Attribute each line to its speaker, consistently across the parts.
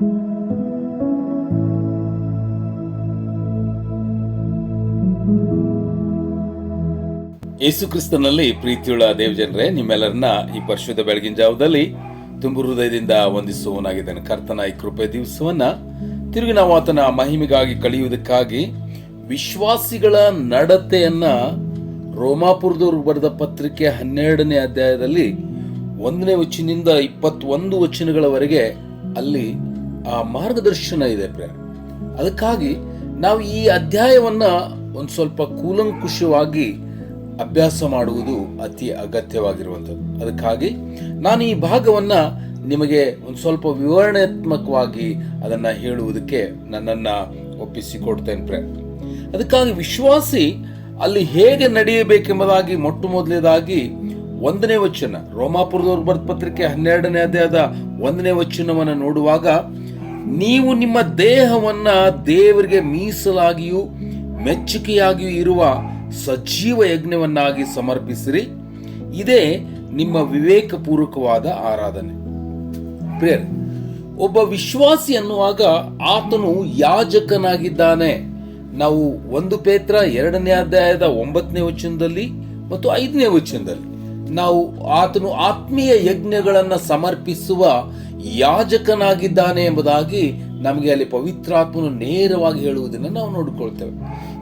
Speaker 1: ಯೇಸು ಕ್ರಿಸ್ತನಲ್ಲಿ ಪ್ರೀತಿಯುಳ್ಳ ದೇವಜನರೇ, ನಿಮ್ಮೆಲ್ಲರನ್ನ ಈ ಪರಿಶುದ್ಧ ಬೆಳಗಿನ ಜಾವದಲ್ಲಿ ತುಂಬು ಹೃದಯದಿಂದ ವಂದಿಸುವನಾಗಿದ್ದೇನೆ ಕರ್ತನ ಈ ಕೃಪೆ ದಿವಸವನ್ನ ತಿರುಗಿ ನಾವು ಆತನ ಮಹಿಮೆಗಾಗಿ ಕಳೆಯುವುದಕ್ಕಾಗಿ ವಿಶ್ವಾಸಿಗಳ ನಡತೆಯನ್ನ ರೋಮಾಪುರದವರು ಬರೆದ ಪತ್ರಿಕೆ ಹನ್ನೆರಡನೇ ಅಧ್ಯಾಯದಲ್ಲಿ ಒಂದನೇ ವಚನದಿಂದ ಇಪ್ಪತ್ತೊಂದು ವಚನಗಳವರೆಗೆ ಅಲ್ಲಿ ಆ ಮಾರ್ಗದರ್ಶನ ಇದೆ ಪ್ರೇಮ ಅದಕ್ಕಾಗಿ ನಾವು ಈ ಅಧ್ಯಾಯವನ್ನ ಒಂದು ಸ್ವಲ್ಪ ಕೂಲಂಕುಷವಾಗಿ ಅಭ್ಯಾಸ ಮಾಡುವುದು ಅತಿ ಅಗತ್ಯವಾಗಿರುವಂಥದ್ದು. ಅದಕ್ಕಾಗಿ ನಾನು ಈ ಭಾಗವನ್ನ ನಿಮಗೆ ಒಂದು ಸ್ವಲ್ಪ ವಿವರಣಾತ್ಮಕವಾಗಿ ಅದನ್ನ ಹೇಳುವುದಕ್ಕೆ ನನ್ನನ್ನ ಒಪ್ಪಿಸಿಕೊಡ್ತೇನೆ ಪ್ರೇಮ್ ಅದಕ್ಕಾಗಿ ವಿಶ್ವಾಸಿ ಅಲ್ಲಿ ಹೇಗೆ ನಡೆಯಬೇಕೆಂಬುದಾಗಿ ಮೊಟ್ಟ ಮೊದಲನೇದಾಗಿ ಒಂದನೇ ವಚನ, ರೋಮಾಪುರದವ್ರ ಬರೆದ ಪತ್ರಿಕೆ ಹನ್ನೆರಡನೇ ಅಧ್ಯಾಯದ ಒಂದನೇ ವಚನವನ್ನು ನೋಡುವಾಗ ನೀವು ನಿಮ್ಮ ದೇಹವನ್ನ ದೇವರಿಗೆ ಮೀಸಲಾಗಿಯೂ ಮೆಚ್ಚುಗೆಯಾಗಿಯೂ ಇರುವ ಸಜೀವ ಯಜ್ಞವನ್ನಾಗಿ ಸಮರ್ಪಿಸಿರಿ. ಇದೇ ನಿಮ್ಮ ವಿವೇಕಪೂರ್ವಕವಾದ ಆರಾಧನೆ. ಪ್ರೇರ್ ಒಬ್ಬ ವಿಶ್ವಾಸಿ ಅನ್ನುವಾಗ ಆತನು ಯಾಜಕನಾಗಿದ್ದಾನೆ. ನಾವು ಒಂದು ಪೇತ್ರ ಎರಡನೇ ಅಧ್ಯಾಯದ ಒಂಬತ್ತನೇ ವಚನದಲ್ಲಿ ಮತ್ತು ಐದನೇ ವಚನದಲ್ಲಿ ನಾವು ಆತನು ಆತ್ಮೀಯ ಯಜ್ಞಗಳನ್ನು ಸಮರ್ಪಿಸುವ ಯಾಜಕನಾಗಿದ್ದಾನೆ ಎಂಬುದಾಗಿ ನಮಗೆ ಅಲ್ಲಿ ಪವಿತ್ರಾತ್ಮನು ನೇರವಾಗಿ ಹೇಳುವುದನ್ನು ನಾವು ನೋಡಿಕೊಳ್ತೇವೆ.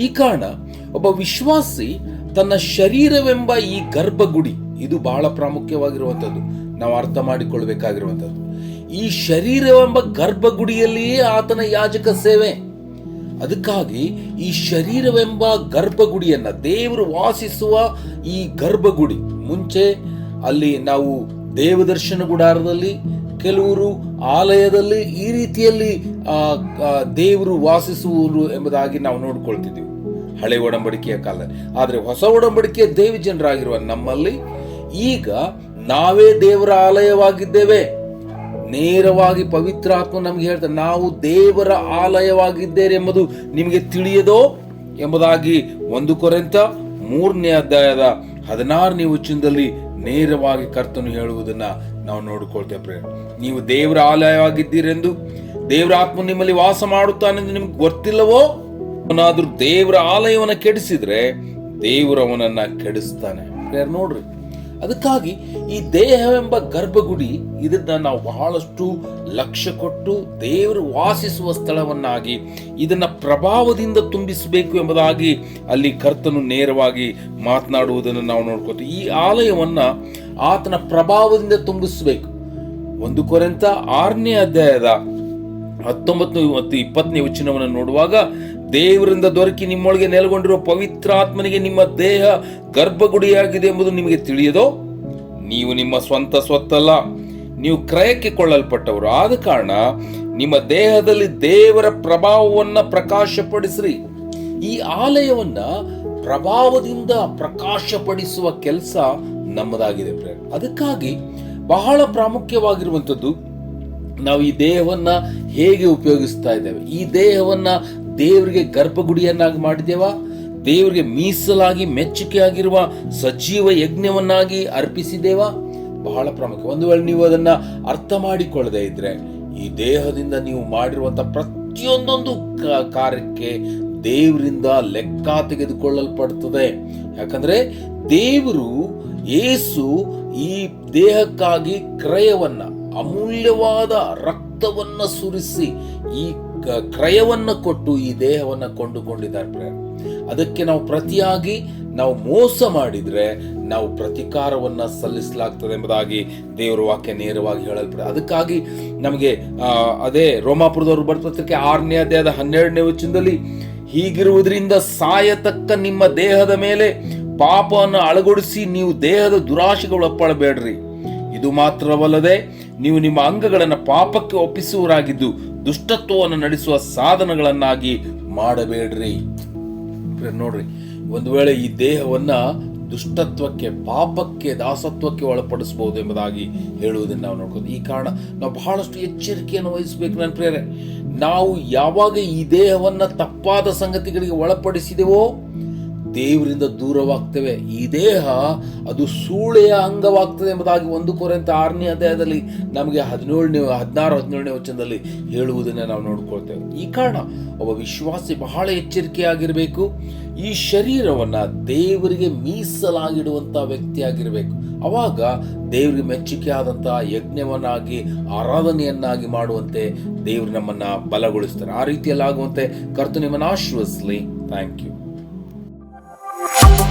Speaker 1: ಈ ಕಾರಣ ಒಬ್ಬ ವಿಶ್ವಾಸಿ ತನ್ನ ಶರೀರವೆಂಬ ಈ ಗರ್ಭಗುಡಿ, ಇದು ಬಹಳ ಪ್ರಾಮುಖ್ಯವಾಗಿರುವಂಥದ್ದು, ನಾವು ಅರ್ಥ ಮಾಡಿಕೊಳ್ಬೇಕಾಗಿರುವಂಥದ್ದು. ಈ ಶರೀರವೆಂಬ ಗರ್ಭಗುಡಿಯಲ್ಲಿಯೇ ಆತನ ಯಾಜಕ ಸೇವೆ. ಅದಕ್ಕಾಗಿ ಈ ಶರೀರವೆಂಬ ಗರ್ಭಗುಡಿಯನ್ನ ದೇವರು ವಾಸಿಸುವ ಈ ಗರ್ಭಗುಡಿ, ಮುಂಚೆ ಅಲ್ಲಿ ನಾವು ದೇವದರ್ಶನ ಗುಡಾರದಲ್ಲಿ ಕೆಲವರು ಆಲಯದಲ್ಲಿ ಈ ರೀತಿಯಲ್ಲಿ ಆ, ದೇವರು ವಾಸಿಸುವರು ಎಂಬುದಾಗಿ ನಾವು ನೋಡ್ಕೊಳ್ತಿದ್ದೀವಿ. ಹಳೆ ಒಡಂಬಡಿಕೆಯ ಕಾಲ ಆದರೆ ಹೊಸ ಒಡಂಬಡಿಕೆಯ ದೇವಿ ಜನರಾಗಿರುವ ನಮ್ಮಲ್ಲಿ ಈಗ ನಾವೇ ದೇವರ ಆಲಯವಾಗಿದ್ದೇವೆ. ನೇರವಾಗಿ ಪವಿತ್ರಾತ್ಮ ನಮ್ಗೆ ಹೇಳ್ತಾರೆ ನಾವು ದೇವರ ಆಲಯವಾಗಿದ್ದೇವೆ ಎಂಬುದು ನಿಮಗೆ ತಿಳಿಯದೋ ಎಂಬುದಾಗಿ ಒಂದು ಕೊರೆಂತ ಮೂರನೇ ಅಧ್ಯಾಯದ ಹದಿನಾರನೇ ವಚನದಲ್ಲಿ ನೇರವಾಗಿ ಕರ್ತನು ಹೇಳುವುದನ್ನ ನಾವು ನೋಡಿಕೊಳ್ತೇವೆ ನೀವು ದೇವರ ಆಲಯವಾಗಿದ್ದೀರೆಂದು, ದೇವರ ಆತ್ಮ ನಿಮ್ಮಲ್ಲಿ ವಾಸ ಮಾಡುತ್ತಾನೆಂದು ನಿಮ್ಗೆ ಗೊತ್ತಿಲ್ಲವೋ? ಅವನಾದ್ರೂ ದೇವರ ಆಲಯವನ್ನ ಕೆಡಿಸಿದ್ರೆ ದೇವರವನನ್ನ ಕೆಡಿಸ್ತಾನೆ. ನೋಡ್ರಿ. ಅದಕ್ಕಾಗಿ ಈ ದೇಹವೆಂಬ ಗರ್ಭಗುಡಿ ಇದನ್ನ ನಾವು ಬಹಳಷ್ಟು ಲಕ್ಷ್ಯ ಕೊಟ್ಟು ದೇವರು ವಾಸಿಸುವ ಸ್ಥಳವನ್ನಾಗಿ ಇದನ್ನ ಪ್ರಭಾವದಿಂದ ತುಂಬಿಸಬೇಕು ಎಂಬುದಾಗಿ ಅಲ್ಲಿ ಕರ್ತನು ನೇರವಾಗಿ ಮಾತನಾಡುವುದನ್ನು ನಾವು ನೋಡ್ಕೋತೀವಿ. ಈ ಆಲಯವನ್ನ ಆತನ ಪ್ರಭಾವದಿಂದ ತುಂಬಿಸಬೇಕು. ಒಂದು ಕೊರೆಂತ ಆರನೇ ಅಧ್ಯಾಯದ ಹತ್ತೊಂಬತ್ತು ಮತ್ತು ಇಪ್ಪತ್ತನೇ ವಚನವನ್ನು ನೋಡುವಾಗ ದೇವರಿಂದ ದೊರಕಿ ನಿಮ್ಮೊಳಗೆ ನೆಲೆಗೊಂಡಿರುವ ಪವಿತ್ರಾತ್ಮನಿಗೆ ನಿಮ್ಮ ದೇಹ ಗರ್ಭಗುಡಿಯಾಗಿದೆ ಎಂಬುದು ನಿಮಗೆ ತಿಳಿಯದೋ? ನೀವು ನಿಮ್ಮ ಸ್ವಂತ ಸ್ವತ್ತಲ್ಲ. ನೀವು ಕ್ರಯಕ್ಕೆ ಕೊಳ್ಳಲ್ಪಟ್ಟವರು. ಆದ ಕಾರಣ ನಿಮ್ಮ ದೇಹದಲ್ಲಿ ದೇವರ ಪ್ರಭಾವವನ್ನ ಪ್ರಕಾಶಪಡಿಸ್ರಿ. ಈ ಆಲಯವನ್ನ ಪ್ರಭಾವದಿಂದ ಪ್ರಕಾಶಪಡಿಸುವ ಕೆಲಸ ನಮ್ಮದಾಗಿದೆ ಅದಕ್ಕಾಗಿ ಬಹಳ ಪ್ರಾಮುಖ್ಯವಾಗಿರುವಂಥದ್ದು ನಾವು ಈ ದೇಹವನ್ನ ಹೇಗೆ ಉಪಯೋಗಿಸ್ತಾ ಇದ್ದೇವೆ. ಈ ದೇಹವನ್ನ ದೇವರಿಗೆ ಗರ್ಭಗುಡಿಯನ್ನಾಗಿ ಮಾಡಿದೇವಾ? ದೇವರಿಗೆ ಮೀಸಲಾಗಿ ಮೆಚ್ಚುಗೆಯಾಗಿರುವ ಸಜೀವ ಯಜ್ಞವನ್ನಾಗಿ ಅರ್ಪಿಸಿದೇವಾ? ಬಹಳ ಪ್ರಮುಖ. ಒಂದು ವೇಳೆ ನೀವು ಅದನ್ನ ಅರ್ಥ ಮಾಡಿಕೊಳ್ಳದೆ ಇದ್ರೆ, ಈ ದೇಹದಿಂದ ನೀವು ಮಾಡಿರುವಂತ ಪ್ರತಿಯೊಂದೊಂದು ಕಾರ್ಯಕ್ಕೆ ದೇವರಿಂದ ಲೆಕ್ಕ ತೆಗೆದುಕೊಳ್ಳಲ್ಪಡ್ತದೆ. ಯಾಕಂದ್ರೆ ದೇವರು ಯೇಸು ಈ ದೇಹಕ್ಕಾಗಿ ಕ್ರಯವನ್ನ, ಅಮೂಲ್ಯವಾದ ರಕ್ತವನ್ನ ಸುರಿಸಿ ಈ ಕ್ರಯವನ್ನ ಕೊಟ್ಟು ಈ ದೇಹವನ್ನ ಕೊಂಡುಕೊಂಡಿದ್ದಾರೆ ಪ್ರೇಮ ಅದಕ್ಕೆ ನಾವು ಪ್ರತಿಯಾಗಿ ನಾವು ಮೋಸ ಮಾಡಿದ್ರೆ ನಾವು ಪ್ರತಿಕಾರವನ್ನ ಸಲ್ಲಿಸಲಾಗ್ತದೆ ಎಂಬುದಾಗಿ ದೇವರ ವಾಕ್ಯ ನೇರವಾಗಿ ಹೇಳಲ್ಪಡ ಅದಕ್ಕಾಗಿ ನಮಗೆ ಅದೇ ರೋಮಾಪುರದವರು ಬರ್ತಕ್ಕೆ ಆರನೇ ಅಧ್ಯಾಯದ ಹನ್ನೆರಡನೇ ವಚನದಲ್ಲಿ, ಹೀಗಿರುವುದರಿಂದ ಸಾಯತಕ್ಕ ನಿಮ್ಮ ದೇಹದ ಮೇಲೆ ಪಾಪವನ್ನು ಅಳಗೊಡಿಸಿ ನೀವು ದೇಹದ ದುರಾಶೆಗಳು ಒಪ್ಪಳಬೇಡ್ರಿ ಇದು ಮಾತ್ರವಲ್ಲದೆ ನೀವು ನಿಮ್ಮ ಅಂಗಗಳನ್ನು ಪಾಪಕ್ಕೆ ಒಪ್ಪಿಸುವರಾಗಿದ್ದು ದುಷ್ಟತ್ವವನ್ನು ನಡೆಸುವ ಸಾಧನಗಳನ್ನಾಗಿ ಮಾಡಬೇಡ್ರಿ. ನೋಡ್ರಿ, ಒಂದು ವೇಳೆ ಈ ದೇಹವನ್ನ ದುಷ್ಟತ್ವಕ್ಕೆ, ಪಾಪಕ್ಕೆ, ದಾಸತ್ವಕ್ಕೆ ಒಳಪಡಿಸಬಹುದು ಎಂಬುದಾಗಿ ಹೇಳುವುದನ್ನು ನಾವು ನೋಡ್ಬೋದು ಈ ಕಾರಣ ನಾವು ಬಹಳಷ್ಟು ಎಚ್ಚರಿಕೆಯನ್ನು ವಹಿಸಬೇಕು ನನ್ನ ಪ್ರೇರೆ ನಾವು ಯಾವಾಗ ಈ ದೇಹವನ್ನ ತಪ್ಪಾದ ಸಂಗತಿಗಳಿಗೆ ಒಳಪಡಿಸಿದೆವೋ ದೇವರಿಂದ ದೂರವಾಗ್ತೇವೆ. ಈ ದೇಹ ಅದು ಸೂಳೆಯ ಅಂಗವಾಗ್ತದೆ ಎಂಬುದಾಗಿ ಒಂದು ಕೊರೆಂತ ಆರನೇ ಅಧ್ಯಾಯದಲ್ಲಿ ನಮಗೆ ಹದಿನೇಳನೇ, ಹದಿನಾರು, ಹದಿನೇಳನೇ ವಚನದಲ್ಲಿ ಹೇಳುವುದನ್ನು ನಾವು ನೋಡ್ಕೊಳ್ತೇವೆ. ಈ ಕಾರಣ ಒಬ್ಬ ವಿಶ್ವಾಸಿ ಬಹಳ ಎಚ್ಚರಿಕೆಯಾಗಿರಬೇಕು. ಈ ಶರೀರವನ್ನು ದೇವರಿಗೆ ಮೀಸಲಾಗಿಡುವಂಥ ವ್ಯಕ್ತಿಯಾಗಿರಬೇಕು. ಅವಾಗ ದೇವರಿಗೆ ಮೆಚ್ಚುಗೆ ಆದಂತಹ ಯಜ್ಞವನ್ನಾಗಿ, ಆರಾಧನೆಯನ್ನಾಗಿ ಮಾಡುವಂತೆ ದೇವರು ನಮ್ಮನ್ನ ಬಲಗೊಳಿಸ್ತಾರೆ. ಆ ರೀತಿಯಲ್ಲಾಗುವಂತೆ ಕರ್ತು ನಿಮ್ಮನ್ನು ಆಶ್ವಸ್ಲಿ ಥ್ಯಾಂಕ್ ಯು